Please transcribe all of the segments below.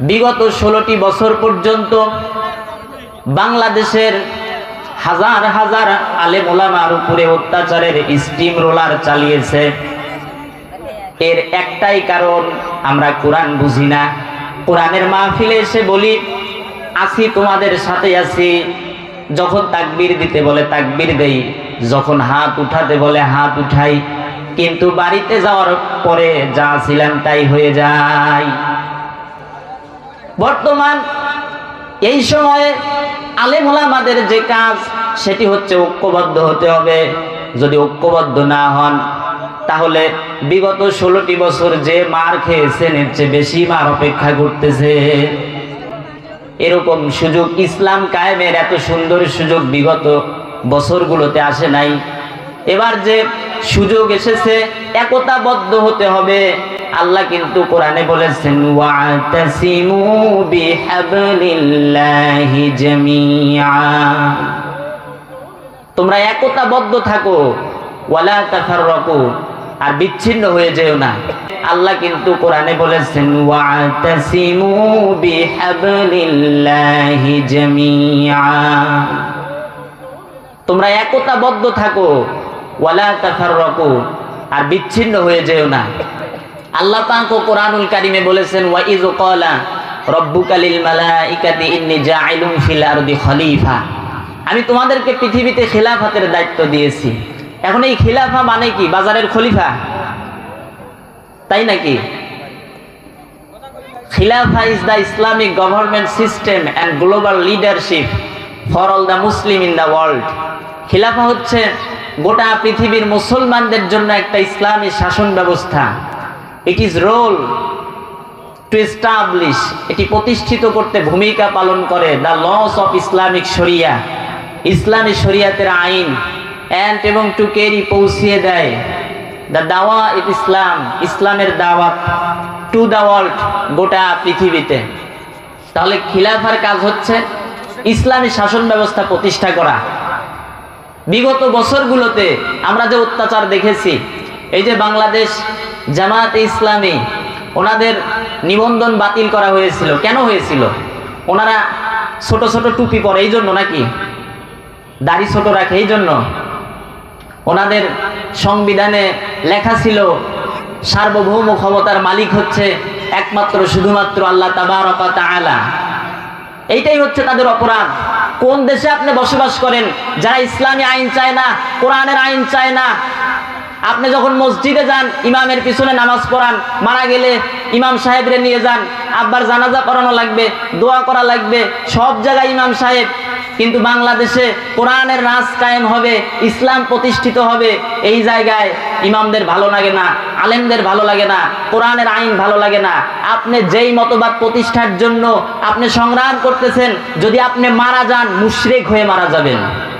বিগত ষোলোটি বছর পর্যন্ত বাংলাদেশের হাজার হাজার আলেম উপরে অত্যাচারের স্টিম রোলার চালিয়েছে। এর একটাই কারণ আমরা কোরআন বুঝি না। কোরআনের মাহফিলে এসে বলি, আসি তোমাদের সাথে আছি যখন তাকবির দিতে বলে, তাকবির দেই। যখন হাত উঠাতে বলে, হাত উঠাই। কিন্তু বাড়িতে যাওয়ার পরে যা ছিলাম তাই হয়ে যায়। বর্তমান এই সময়ে আলেম ওলামাদের যে কাজ, সেটি হচ্ছে ঐক্যবদ্ধ হতে হবে। যদি ঐক্যবদ্ধ না হন, তাহলে বিগত ষোলোটি বছর যে মার খেয়েছেন, এর চেয়ে বেশি মার অপেক্ষা করতেছে। এরকম সুযোগ ইসলাম কায়েমের এত সুন্দর সুযোগ বিগত বছরগুলোতে আসে নাই। এবার যে সুযোগ এসেছে, একতাবদ্ধ হতে হবে। আল্লাহ কিন্তু কোরআনে বলেছেন তোমরা একতাবদ্ধ থাকো, ওয়ালা তাফাররাকু। আর বিচ্ছিন্ন হয়ে যেও না। আল্লাহ কিন্তু কোরআনে বলেছেন তোমরা একতাবদ্ধ থাকো আর বিচ্ছিন্ন হয়ে যেও না। আল্লাহ পাক কোরআনুল কারিমে বলেছেন আমি তোমাদেরকে পৃথিবীতে খিলাফাতের দায়িত্ব দিয়েছি। এখন এই খিলাফা মানে কি? বাজারের খলিফা? তাই নাকি? খিলাফা is the Islamic government system and global leadership for all the Muslim in the world. খিলাফা হচ্ছে গোটা পৃথিবীর মুসলমানদের জন্য একটা ইসলামী শাসন ব্যবস্থা। It is role to establish এটি প্রতিষ্ঠিত করতে ভূমিকা পালন করে দ্য লস অফ ইসলামিক শরিয়া ইসলামী শরিয়াতের আইন অ্যান্ড এবং টু কেরি পৌঁছিয়ে দেয়। দ্য দাওয়া ইট ইসলাম ইসলামের দাওয়াত টু দ্য ওয়ার্ল্ড গোটা পৃথিবীতে। তাহলে খিলাফার কাজ হচ্ছে ইসলামী শাসন ব্যবস্থা প্রতিষ্ঠা করা। বিগত বছরগুলোতে আমরা যে অত্যাচার দেখেছি, এই যে বাংলাদেশ জামায়াতে ইসলামী, ওনাদের নিবন্ধন বাতিল করা হয়েছিল। কেন হয়েছিল? ওনারা ছোট ছোট টুপি পরে, এই জন্য নাকি? দাড়ি ছোট রাখে, এই জন্য? ওনাদের সংবিধানে লেখা ছিল, সার্বভৌম ক্ষমতার মালিক হচ্ছে একমাত্র, শুধুমাত্র আল্লাহ তাবারকাত আলা এইটাই হচ্ছে তাদের অপরাধ। কোন দেশে আপনি বসবাস করেন? যারা ইসলামী আইন চায় না, কোরআনের আইন চায় না, আপনি যখন মসজিদে যান, ইমামের পিছনে নামাজ পড়ান, মারা গেলে ইমাম সাহেবরে নিয়ে যান, আব্বার জানাজা করানো লাগবে, দোয়া করা লাগবে, সব জায়গায় ইমাম সাহেব কিন্তু বাংলাদেশে কোরআনের রাজ কায়েম হবে, ইসলাম প্রতিষ্ঠিত হবে, এই জায়গায় ইমামদের ভালো লাগে না, আলেমদের ভালো লাগে না, কোরআনের আইন ভালো লাগে না। আপনি যেই মতবাদ প্রতিষ্ঠার জন্য আপনি সংগ্রাম করতেছেন, যদি আপনি মারা যান, মুশরেক হয়ে মারা যাবেন।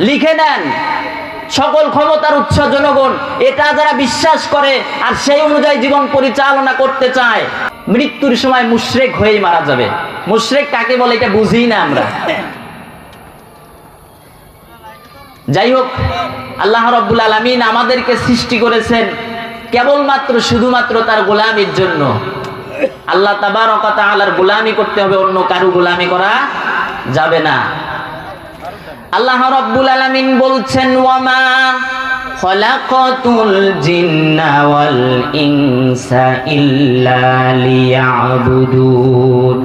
লিখে নেন। সকল ক্ষমতার উৎস জনগণ, এটা যারা বিশ্বাস করে আর সেই অনুযায়ী জীবন পরিচালনা করতে চায়, মৃত্যুর সময় মুশরেক হয়েই মারা যাবে। মুশরেক কাকে বলে এটা বুঝি না আমরা। যাই হোক, আল্লাহ রব্বুল আলমিন আমাদেরকে সৃষ্টি করেছেন কেবলমাত্র, শুধুমাত্র তার গোলামির জন্য। আল্লাহ তাবার আলার গোলামি করতে হবে, অন্য কারু গোলামি করা যাবে না। আল্লাহ রব্বুল আলামিন বলছেন, ওয়ামা খলাকাতুল ইনসা ইল্লা লিয়াবুদুন।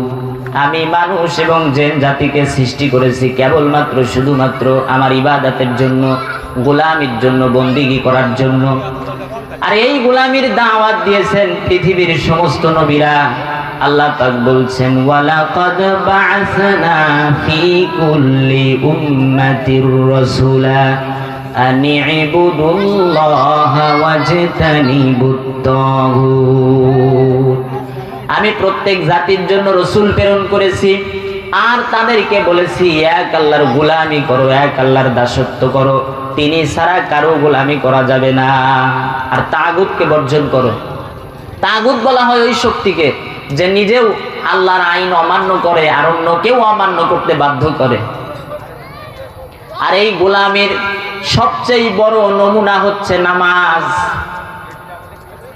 আমি মানুষ এবং জেন জাতিকে সৃষ্টি করেছি কেবলমাত্র, শুধুমাত্র আমার ইবাদতের জন্য, গোলামির জন্য, বন্দিগি করার জন্য। আর এই গোলামির দাওয়াত দিয়েছেন পৃথিবীর সমস্ত নবীরা। আল্লাহ পাক বলছেন, ওয়ালাকাদ বা'আসনা ফি কুল্লি উম্মাতির রাসূলা আন ইবুদুল্লাহা ওয়াজতানিবুত তাগুত। আমি প্রত্যেক জাতির জন্য রসুল প্রেরণ করেছি, আর তাদেরকে বলেছি, এক আল্লাহর গোলামি করো, এক আল্লাহর দাসত্ব করো, তিনি ছাড়া কারও গোলামি করা যাবে না। আর তাগুতকে বর্জন করো। তাগুত বলা হয় ওই শক্তিকে, যে নিজেও আল্লাহর আইন অমান্য করে, আর অন্যকেও অমান্য করতে বাধ্য করে। আর এই গোলামের সবচেয়ে বড় নমুনা হচ্ছে নামাজ।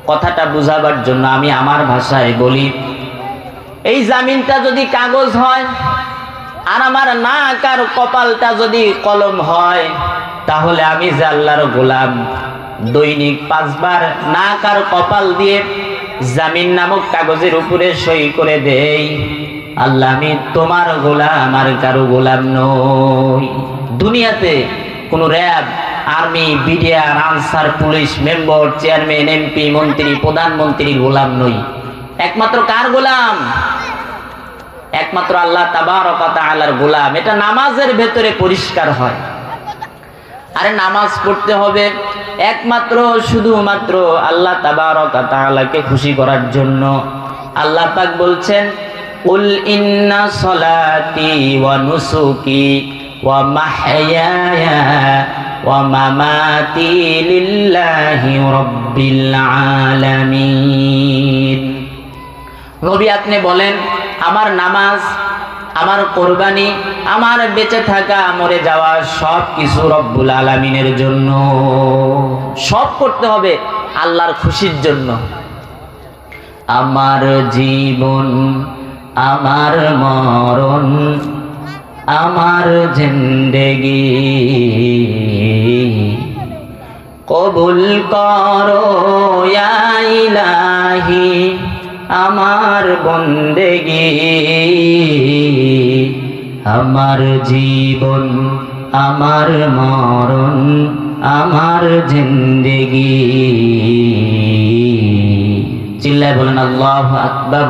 কথাটা বুঝাবার জন্য আমি আমার ভাষায় বলি। এই জামিনটা যদি কাগজ হয় আর আমার না আর কপালটা যদি কলম হয়, তাহলে আমি যে আল্লাহর গোলাম, দৈনিক পাঁচবার না আর কপাল দিয়ে জামিন নামক কাগজের উপরে সই করে দেই। আল্লাহ, আমি তোমার গোলাম আর কারও গোলাম নই। দুনিয়াতে কোনো RAB army, BDR, Ansar, police, member, chairman, MP, মন্ত্রী প্রধানমন্ত্রীর গোলাম নই। একমাত্র কার গোলাম? একমাত্র আল্লাহ আলার গোলাম। এটা নামাজের ভেতরে পরিষ্কার হয়। আরে নামাজ পড়তে হবে একমাত্র, শুধুমাত্র আল্লাহ তাবারকাত আলাকে খুশি করার জন্য। আল্লাহ পাক বলছেন, উল ইন্না সলাতি ওয়া নুসুকি। ওয়া মামাতি লিল্লাহি রাব্বিল আলামিন। নবী আপনি বলেন, আমার নামাজ, আমার কোরবানি, আমার বেঁচে থাকা, মরে যাওয়া সব কিছু রব্বুল আলমিনের জন্য। সব করতে হবে আল্লাহর খুশির জন্য। আমার জীবন, আমার মরণ আমার জিন্দেগি। কবুল করো ইলাহি আমার বন্দেগি। আমার জীবন আমার মরণ আমার জিন্দেগি। চিল্লায় বলেন আল্লাহ আকবর।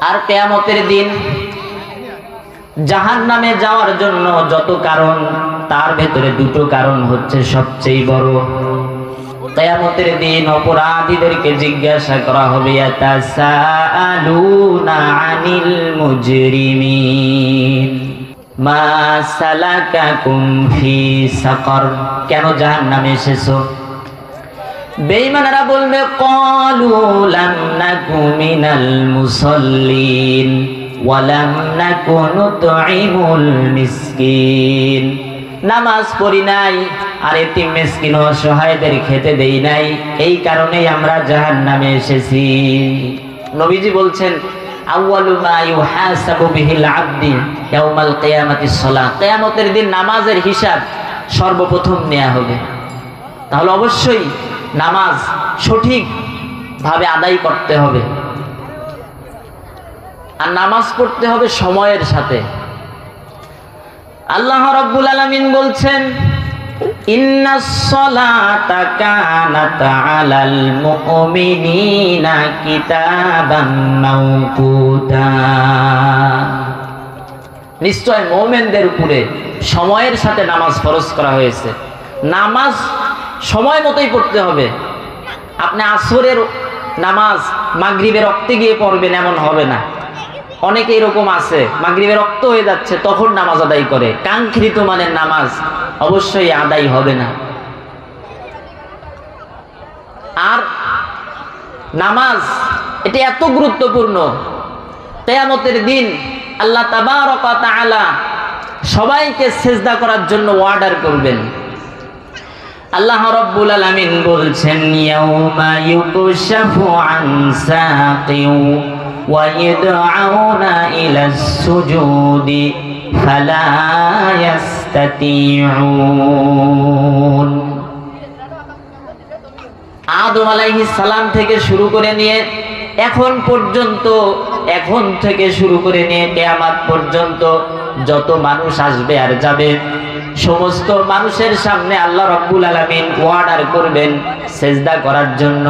আর কেয়ামতের দিন জাহান নামে যাওয়ার জন্য যত কারণ, তার ভেতরে দুটো কারণ হচ্ছে সবচেয়ে বড়। কেয়ামতের দিন অপরাধীদেরকে জিজ্ঞাসা করা হবে আনিল মুজরিমিন? মা সালাকাকুম ফি সাকার। কেন জাহান্নামে এসেছ? বেঈমানেরা বলবে, ক্বালু লাম নাকু ওয়া লাম নাকু নুতঈমুল মিসকিন। নামাজ পড়ি নাই, আর এতিম মিসকিন অসহায়দের খেতে দেই নাই, এই কারণেই আমরা জাহান্নামে এসেছি। নবীজি বলছেন কিয়ামতের দিন নামাজের হিসাব সর্বপ্রথম নেওয়া হবে। তাহলে অবশ্যই নামাজ সঠিকভাবে আদায় করতে হবে। আর নামাজ পড়তে হবে সময়ের সাথে। আল্লাহ রাব্বুল আলামিন বলছেন নিশ্চয় মুমিনদের উপরে সময়ের সাথে নামাজ ফরজ করা হয়েছে। নামাজ সময় মতোই পড়তে হবে। আপনি আসরের নামাজ মাগরিবের রক্তে গিয়ে পড়বেন, এমন হবে না। অনেকে এরকম আছে মাগরিবের রক্ত হয়ে যাচ্ছে, তখন নামাজ আদায় করে। কাঙ্ক্ষিত মানের নামাজ অবশ্যই আদায় হবে না। আর নামাজ, এটা এত গুরুত্বপূর্ণ। তেয়ামতের দিন আল্লাহ তাআলা সবাইকে সেজদা করার জন্য অর্ডার করবেন। আল্লাহ রব্বুল আলামিন বলছেন ইদআউনা ইলা সুজুদি ফালা ইয়াস্তাতিউন আদম আলাইহিস সালাম থেকে শুরু করে নিয়ে এখন পর্যন্ত, এখন থেকে শুরু করে নিয়ে কেয়ামাত পর্যন্ত যত মানুষ আসবে আর যাবে, সমস্ত মানুষের সামনে আল্লাহ রব্বুল আলমিন অর্ডার করবেন, সেজদা করার জন্য।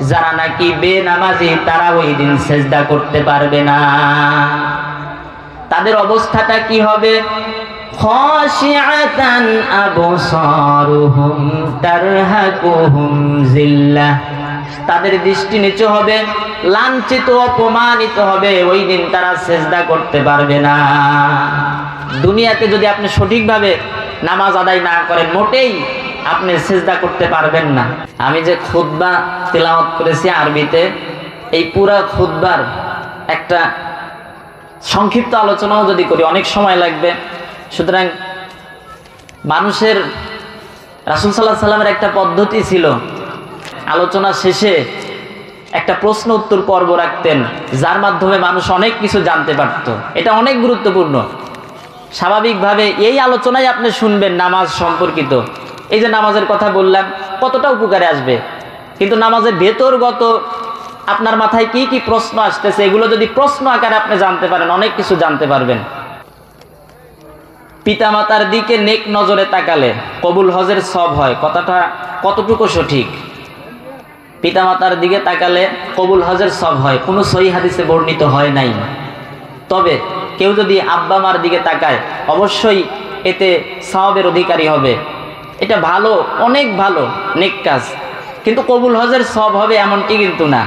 যারা নাকি বেনামাজি তারা ওই দিন সেজদা করতে পারবে না। তাদের অবস্থাটা কি হবে? তাদের দৃষ্টি নিচু হবে, লাঞ্ছিত, অপমানিত হবে, ওই দিন তারা সেজদা করতে পারবে না। দুনিয়াতে যদি আপনি সঠিকভাবে নামাজ আদায় না করেন, মোটেই আপনি সেজদা করতে পারবেন না। আমি যে খুদ্া তেলাওয়াত করেছি আরবিতে, এই পুরা খুদ্বার একটা সংক্ষিপ্ত আলোচনাও যদি করি, অনেক সময় লাগবে। সুতরাং মানুষের রাসুল সাল্লাহ সাল্লামের একটা পদ্ধতি ছিল, আলোচনা শেষে একটা প্রশ্ন উত্তর পর্ব রাখতেন, যার মাধ্যমে মানুষ অনেক কিছু জানতে পারত। এটা অনেক গুরুত্বপূর্ণ। স্বাভাবিকভাবে এই আলোচনায় আপনি শুনবেন নামাজ সম্পর্কিত। এই যে নামাজের কথা বললাম, কতটা উপকারে আসবে? কিন্তু নামাজের ভেতরগত আপনার মাথায় কি কি প্রশ্ন আসতেছে, এগুলো যদি প্রশ্ন আকারে আপনি জানতে পারেন, অনেক কিছু জানতে পারবেন। পিতামাতার দিকে নেক নজরে তাকালে কবুল হজের সব হয়, কথাটা কতটুকু সঠিক? পিতামাতার দিকে তাকালে কবুল হজের সব হয়, কোনো সহি হাদিসে বর্ণিত হয় নাই। তবে কেউ যদি আব্বা মার দিকে তাকায়, অবশ্যই এতে সওয়াবের অধিকারী হবে। এটা ভালো, অনেক ভালো, নেক কাজ। কিন্তু কবুল হজের সব হবে এমনটি কিন্তু না।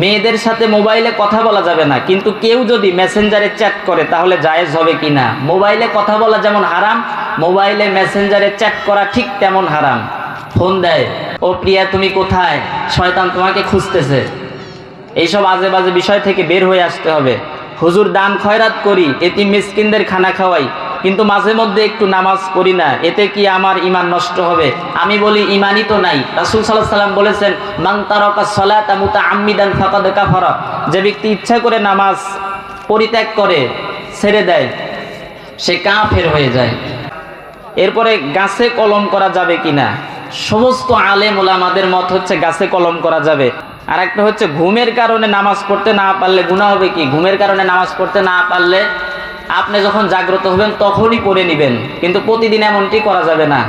মেয়েদের সাথে মোবাইলে কথা বলা যাবে না, কিন্তু কেউ যদি মেসেঞ্জারে চ্যাট করে তাহলে জায়েজ হবে কি না? মোবাইলে কথা বলা যেমন হারাম, মোবাইলে মেসেঞ্জারে চ্যাট করা ঠিক তেমন হারাম। ফোন দেয়, ও প্রিয়া, তুমি কোথায়? শয়তান তোমাকে খুঁজতেছে। এইসব আজে বাজে বিষয় থেকে বের হয়ে আসতে হবে। হুজুর, দান খয়রাত করি এটি মিসকিনদের খানা খাওয়াই। কিন্তু মাঝে মধ্যে একটু নামাজ পড়ি না। এতে কি আমার ইমান নষ্ট হবে? আমি বলি ইমানই তো নাই। রাসুল সাল্লাহ সাল্লাম বলেছেন মাং তারকা সলাতা মুতা আম্মিদান ফাকাদ কাফারা। যে ব্যক্তি ইচ্ছা করে নামাজ পরিত্যাগ করে, ছেড়ে দেয়, সে কাফের হয়ে যায়। এরপরে গাছে কলম করা যাবে কিনা? সমস্ত আলেম ওলামাদের মত হচ্ছে গাছে কলম করা যাবে। আর একটা হচ্ছে, ঘুমের কারণে নামাজ পড়তে না পারলে গুণা হবে কি? ঘুমের কারণে নামাজ পড়তে না পারলে আপনি যখন জাগ্রত হবেন, তখনই পড়ে নেবেন। কিন্তু প্রতিদিন এমনটি করা যাবে না।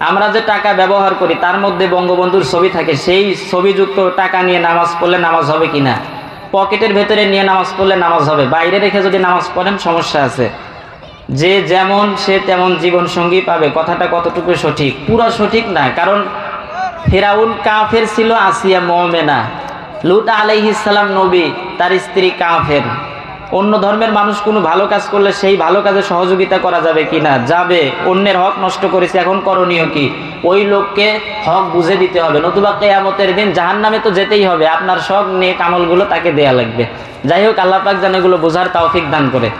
আমরা যে টাকা ব্যবহার করি, তার মধ্যে বঙ্গবন্ধুর ছবি থাকে। সেই ছবিযুক্ত টাকা নিয়ে নামাজ পড়লে নামাজ হবে কিনা? পকেটের ভেতরে নিয়ে নামাজ পড়লে নামাজ হবে। বাইরে রেখে যদি নামাজ পড়েন, সমস্যা আছে। যে যেমন সে তেমন জীবন সঙ্গী পাবে। কথাটা কতটুকু সঠিক? পুরো সঠিক না, কারণ ফেরাউন কাফের ছিল আসিয়া মোমেনা। লুত আলাইহিসালাম নবী, তার স্ত্রী কাফের। অন্য ধর্মের মানুষ কোনো ভালো কাজ করলে সেই ভালো কাজে সহযোগিতা করা যাবে কি না? যাবে। অন্যের হক নষ্ট করেছে, এখন করণীয় কি? ওই লোককে হক বুঝে দিতে হবে। নতুবা কেয়ামতের দিন জাহান নামে তো যেতেই হবে। আপনার শখ নিয়ে কামলগুলো তাকে দেয়া লাগবে। যাই হোক আল্লাপাক যেন এগুলো বোঝার তাওফিক দান করে।